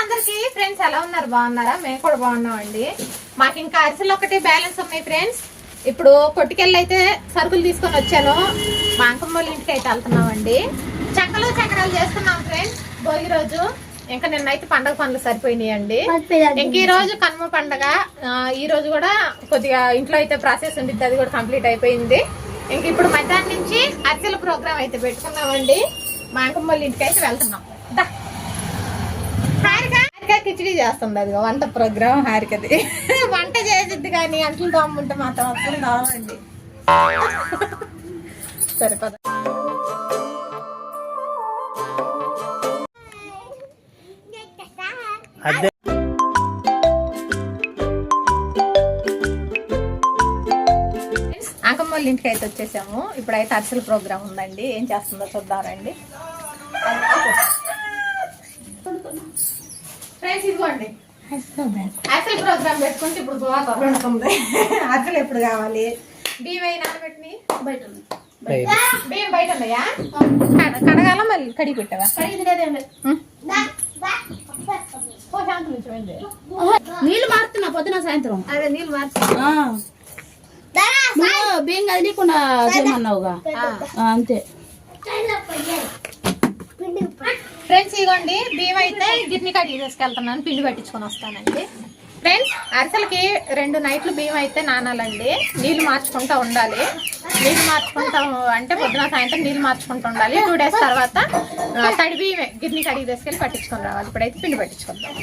అందరికి ఫ్రెండ్స్ ఎలా ఉన్నారు? బాగున్నారా? మేము కూడా బాగున్నామండి. మాకు ఇంకా అరిసెలు ఒకటి బ్యాలెన్స్ ఉన్నాయి ఫ్రెండ్స్ ఇప్పుడు కొట్టుకెళ్ళి అయితే సరుకులు తీసుకొని వచ్చాను. మా అంకమ్మ ఇంటికి అయితే వెళ్తున్నామండి. చక్కలు చక్రాలు చేస్తున్నాం ఫ్రెండ్స్ భోగి రోజు. ఇంకా నిన్నైతే పండగ పనులు సరిపోయినాయండి. ఇంక ఈ రోజు కనుమ పండగ. ఈ రోజు కూడా కొద్దిగా ఇంట్లో అయితే ప్రాసెస్ ఉండిద్ది. అది కూడా కంప్లీట్ అయిపోయింది. ఇంక ఇప్పుడు మధ్యాహ్నం నుంచి అరిసెల ప్రోగ్రామ్ అయితే పెట్టుకున్నామండి. మా అంకమ్మ ఇంటికి అయితే వెళ్తున్నాం. దా. హారిక కిచిడి చేస్తుంది అది వంట ప్రోగ్రామ్ హారికది. వంట చేసిద్ది కానీ అంట్లు తమ్ముంటే మాత్రం అసలు రావండి సరిపోదు అదే. అంకమ్మ ఇంటికి అయితే వచ్చేసాము. ఇప్పుడైతే అరిసెల ప్రోగ్రామ్ ఉందండి. ఏం చేస్తుందో చూద్దామండి ఫ్రెండ్స్ ఇదిగోండి. అసలు ప్రోగ్రామ్ పెట్టుకుంటే ఇప్పుడు గోవా ఉంటుంది అసలు ఎప్పుడు కావాలి? బియ్యం అయి నానబెట్టినాయి బయట ఉంది. బియ్యం బయట ఉన్నాయా? కడ- కడగాల మళ్ళీ? కడిగి పెట్టావా. నీళ్ళు మారుతున్నా పొద్దున సాయంత్రం. అదే నీళ్ళు మార్చి ఆ. నువ్వు బియ్యం కదిలీకుండా చేయమన్నావుగా. అంతే. ఫ్రెండ్స్ ఇగోండి బియ్యం అయితే గిర్ని కడిగి తీసుకెళ్తున్నాను పిండి పట్టించుకొని వస్తానండి. ఫ్రెండ్స్ అరిసెలకి రెండు నైట్లు బియ్యం అయితే నానాలండి. నీళ్ళు మార్చుకుంటూ ఉండాలి. నీళ్ళు మార్చుకుంటా అంటే పొద్దున సాయంత్రం నీళ్ళు మార్చుకుంటూ ఉండాలి. టూ డేస్ తర్వాత తడి బియ్యమే గిర్ని కడిగి తీసుకెళ్ళి పట్టించుకొని రావాలి. ఇప్పుడైతే పిండి పట్టించుకుందాం.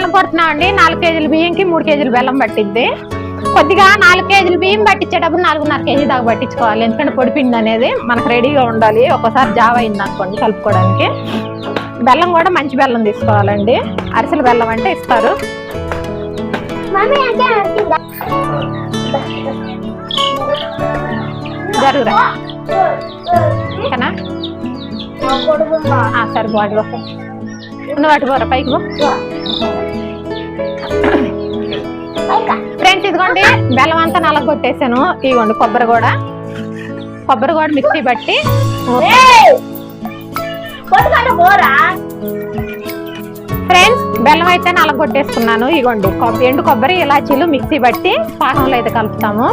నలగొడుతున్నాం అండి. నాలుగు కేజీల బియ్యంకి మూడు కేజీలు బెల్లం పట్టిద్ది. కొద్దిగా నాలుగు కేజీలు బియ్యం పట్టించేటప్పుడు నాలుగున్నర కేజీ దాకా పట్టించుకోవాలి. ఎందుకంటే పొడి పిండి అనేది మనకు రెడీగా ఉండాలి. ఒక్కోసారి జావ అయింది అనుకోండి కలుపుకోవడానికి. బెల్లం కూడా మంచి బెల్లం తీసుకోవాలండి. అరిసెల బెల్లం అంటే ఇస్తారు. జరుగురా. సరే బాడీ నువ్వు అటు పోరా పైకి పో ఫ్రెండ్స్ ఇదిగోండి బెల్లం అంతా నలగొట్టేసాను ఇదిగోండి కొబ్బరి కూడా కొబ్బరి కూడా మిక్సీ బట్టి ఫ్రెండ్స్ బెల్లం అయితే నలగొట్టేసుకున్నాను ఇగోండి కొబ్బరి ఎండు కొబ్బరి ఇలాచీలు మిక్సీ బట్టి పాకంలో అయితే కలుపుతాము.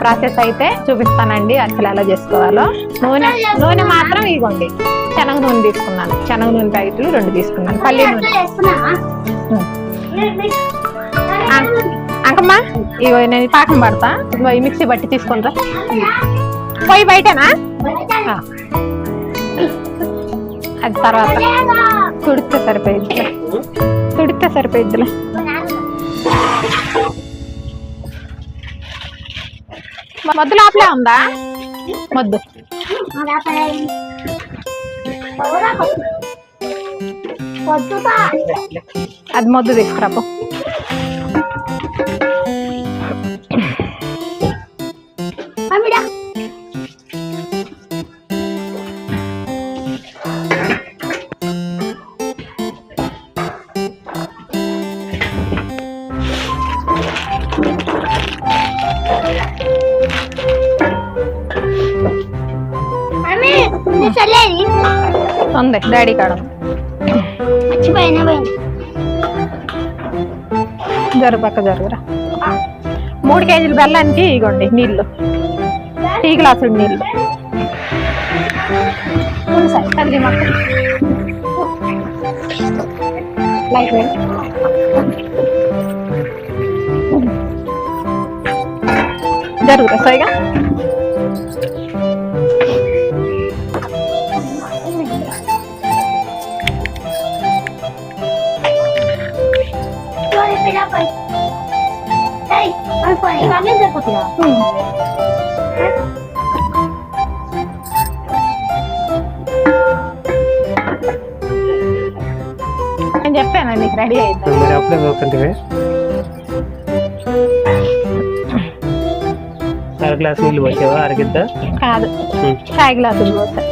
ప్రాసెస్ అయితే చూపిస్తానండి అసలు ఎలా చేసుకోవాలో. నూనె నూనె మాత్రం ఇగోండి శనగ నూనె తీసుకున్నాను. శనగ నూనె ప్యాకెట్లు రెండు తీసుకున్నాను. పల్లి నూనె అంకమ్మా ఇగో నేను పాకం పడతా. ఈ మిక్సీ బట్టి తీసుకుంటా పోయి బయటనా. అది తర్వాత తుడితే సరిపోయిద్దిలే తుడితే సరిపోయిద్దిలే. మొద్దు లోపలే ఉందా? మొద్దు. అది మొద్దు తీసుకురాపో. ఉంది. డాడీ కాడ. జరుగు పక్క జరుగురా. మూడు కేజీల బెల్లానికి ఇగోండి నీళ్ళు. టీ గ్లాసుడు నీళ్ళు. లైట్ వెయిట్ జరుగుతా సైగా ఇవన్నీ సరిపోతాయా నేను చెప్పాను? నీకు రెడీ అయింది మరి పోతుంటే? అర గ్లాస్ నీళ్ళు వచ్చావా అరగిద్దా కాదు. చాయ్ గ్లాసులు పోతా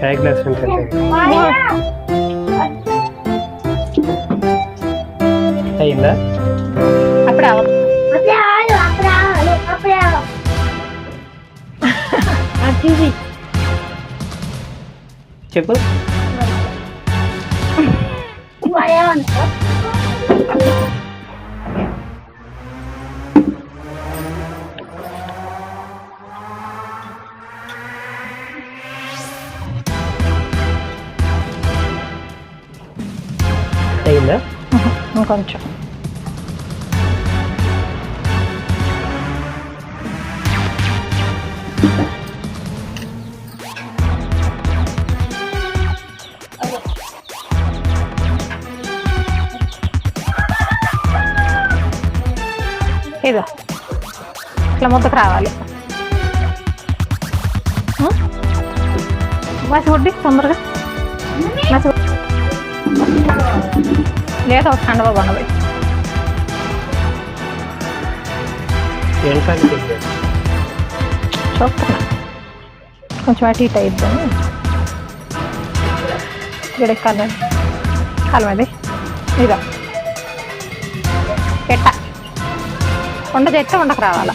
చాయ్ గ్లాస్ ఉంటుంది అయిందా అప్పుడు అవ్వదు À chứ gì? Chơi bước. Mày ơi. Taylor? nữa không Non conosco. ఇదో ఇట్లా ముద్దకు రావాలి. మసి వడ్డీ తొందరగా. మసి లేదా ఒక కండవ బండవి చూస్తున్నా కొంచెం అటు ఇటు అయిద్దాం ఇక్కడ కాలం కాలం అది ఇదో ఉండ చెట్ట ఉండకు రావాలా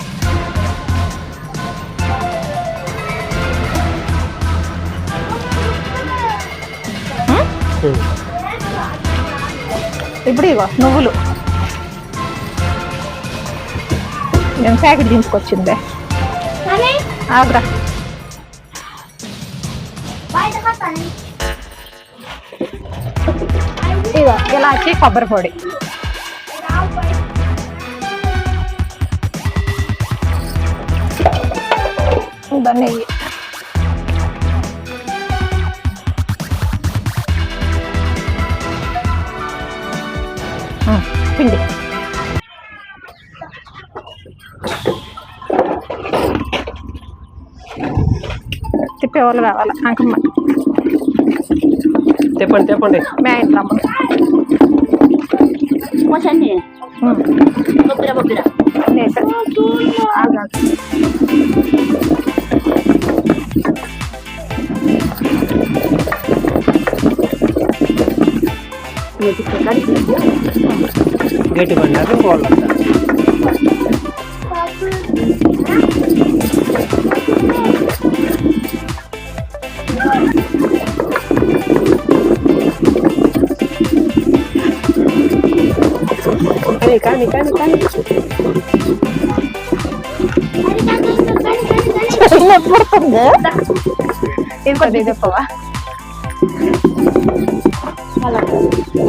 ఇప్పుడు ఇగో నువ్వులు. నేను ప్యాకెట్ తీసుకొచ్చిందే ఆగ్రా. ఇగో ఇలాచి కొబ్బరి పొడి. దాన్ని నెయ్యి పిండి. తిప్పేవాళ్ళు కావాలి అంకమ్మ చెప్పండి చెప్పండి మే ఇంట్లో ఉమ్. బొబ్బిర బొబ్బిర. నేత. ఆగు. గట్టి పడినాక వాళ్ళంతా కానీ కానీ కానీ నొప్పి పుడుతుంది ఇది కొద్దిగా ら。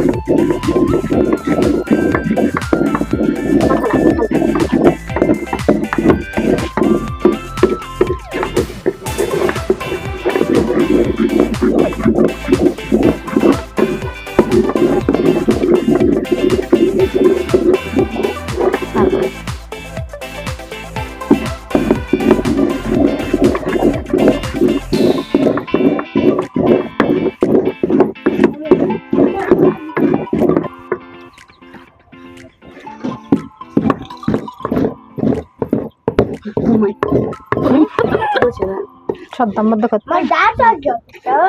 చూద్దాం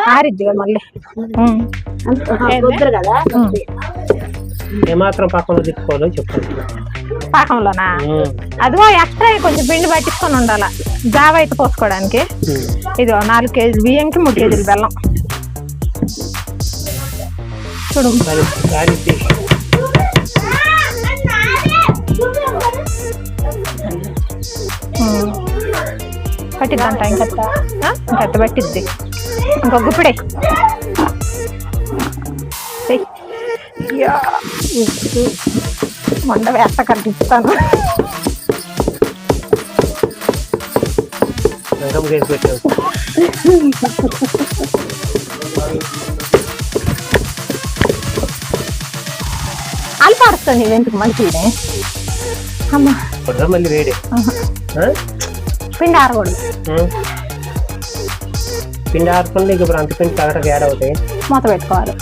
ఆరిద్దిగా మళ్ళీ. కదా. ఏమాత్రం తిప్పుకోవాలో చెప్పండి. పాకంలోనా అదిగో ఎక్స్ట్రా కొంచెం పిండి పట్టించుకొని ఉండాల? జావ అయితే పోసుకోవడానికి. ఇది నాలుగు కేజీలు బియ్యంకి మూడు కేజీలు బెల్లం. చూడు. దాని పట్టిద్దంట ఇంకట్ట ఆ? ఇంకట్ట పట్టిద్ది. ఇంకొక గుప్పిడే. మొండ వేస్త కనిపిస్తాను అల్పాడుతుంది ఎందుకు మంచిది? అమ్మా. మళ్ళీ వేడి? పిండి ఆరకూడదు. పిండి ఆడుతుంది ఇక ఇప్పుడు అంత పిండి కరెక్ట్గా యాడ్ అవుతాయి. మూత పెట్టుకోవాలి.